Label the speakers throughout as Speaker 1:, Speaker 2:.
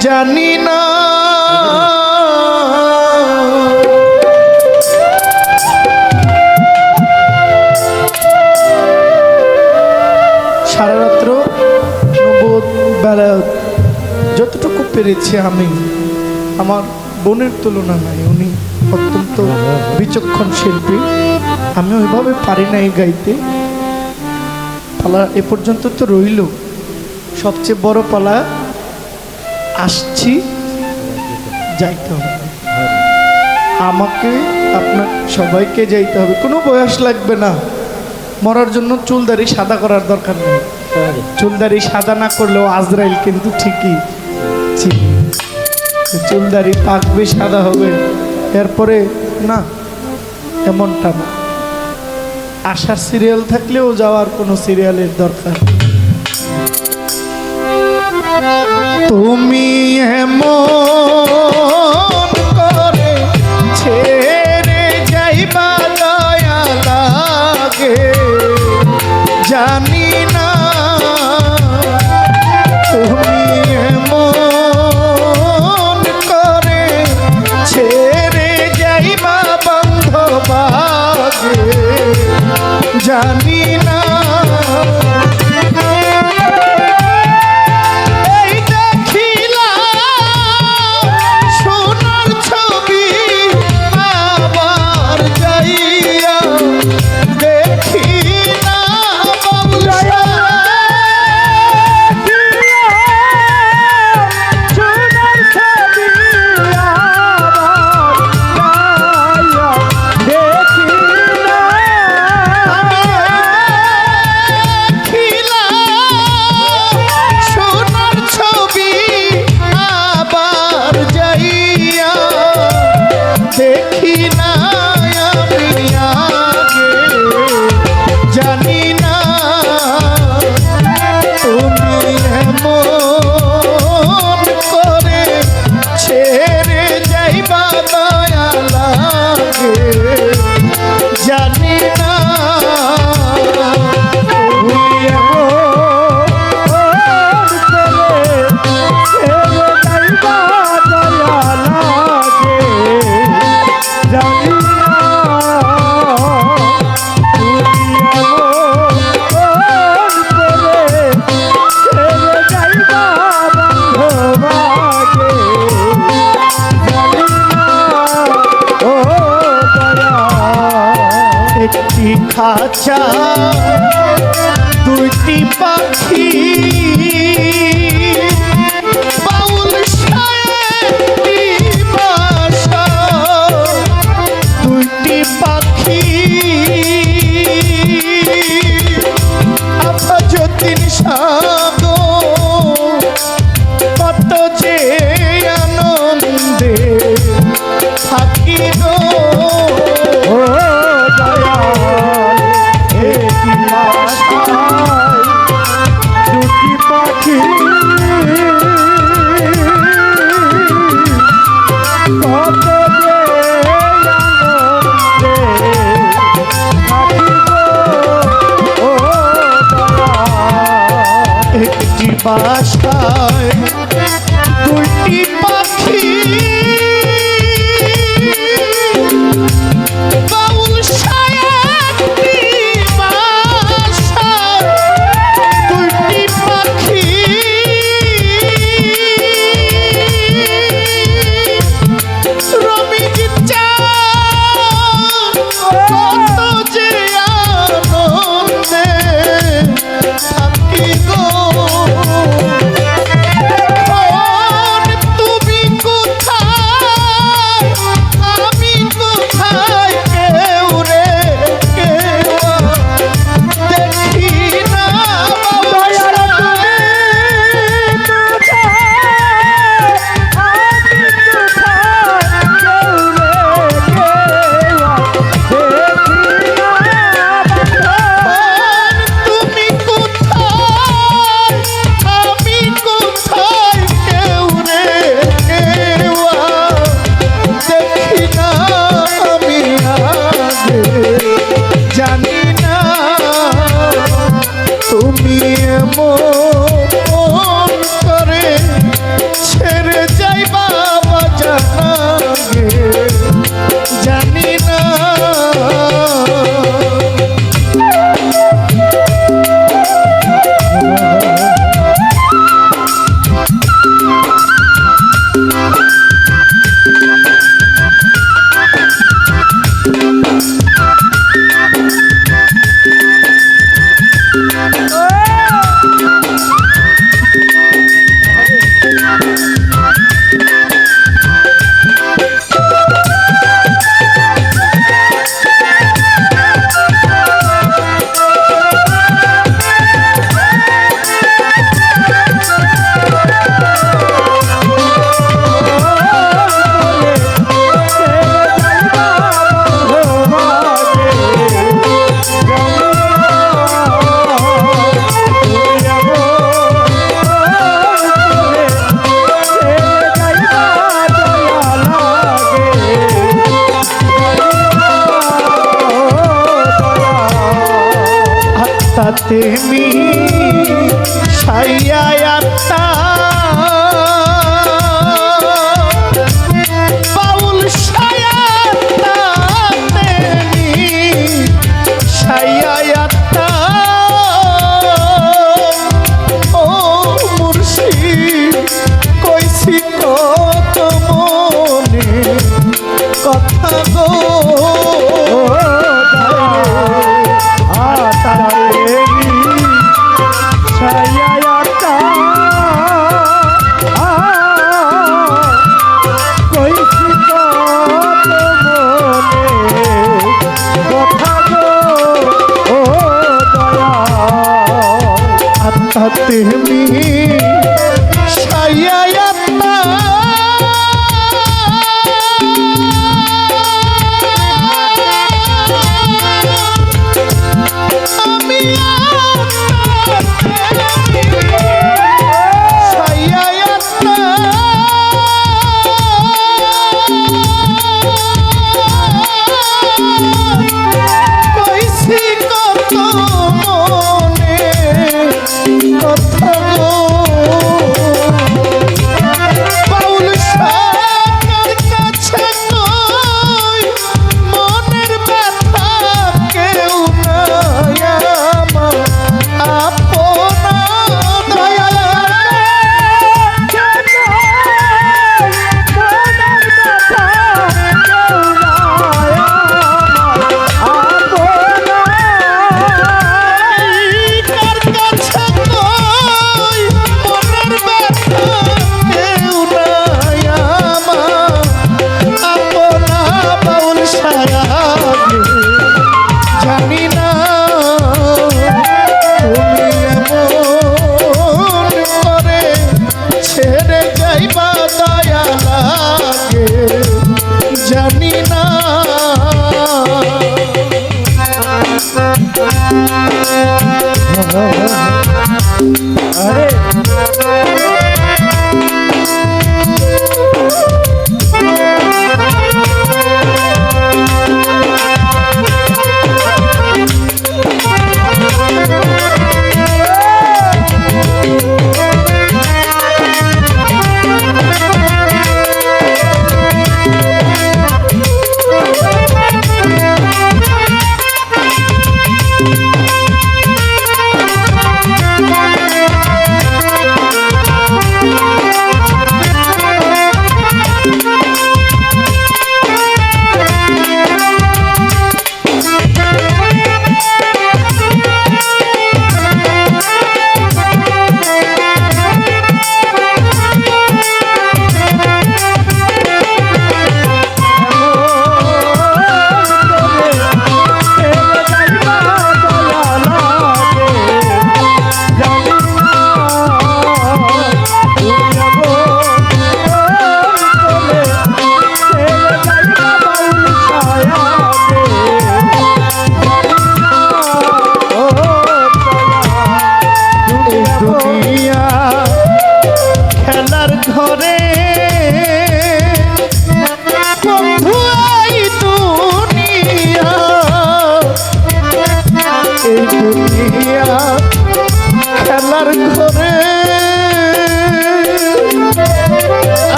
Speaker 1: জানি না। সারা রাত্র নবোধ বেলা যতটুকু পেরেছি আমি, আমার বোনের তুলনা নাই উনি অত্যন্ত বিচক্ষণ শিল্পী। আমি ওইভাবে পারি নাই গাইতে। পালা এ পর্যন্ত তো রইল। সবচেয়ে বড় পালা আসছি, যাইতে হবে। আমাকে, আপনার সবাইকে যাইতে হবে। কোনো বয়স লাগবে না। মরার জন্য চুলদারি সাদা করার দরকার নেই। চুলদারি সাদা না করলেও আজরাইল কিন্তু ঠিকই। চুলদারি পাকবে, সাদা হবে। এরপরে, না, এমনটা না। আসার সিরিয়াল থাকলেও যাওয়ার কোনো সিরিয়ালের দরকার তুমি এমন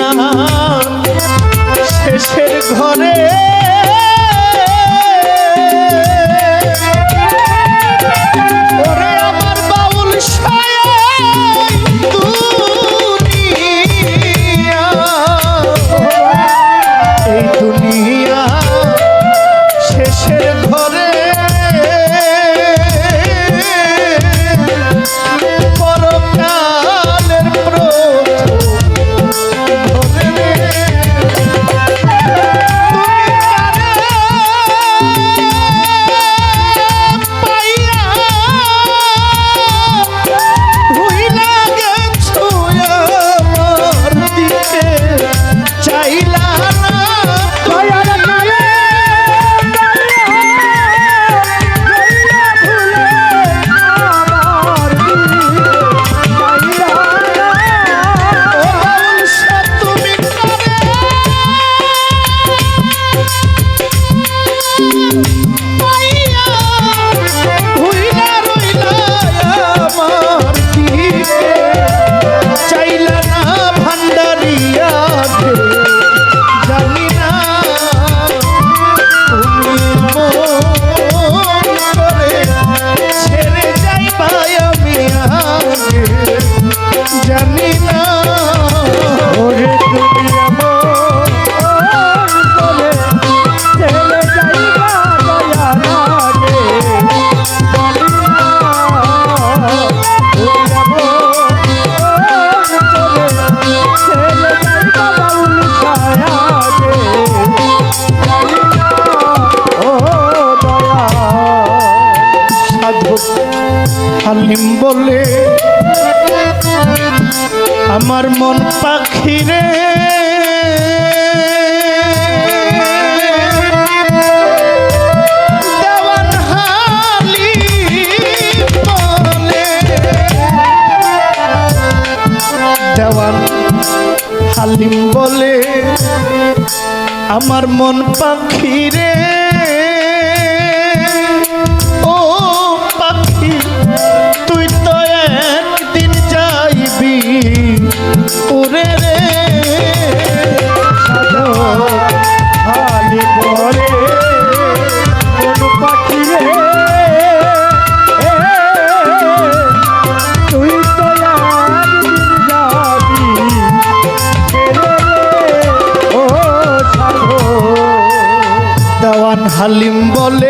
Speaker 1: না শেষের ঘরে আমার মন পাখি রে। হালিম বলে আমার মন পাখি রে। হালিম বলে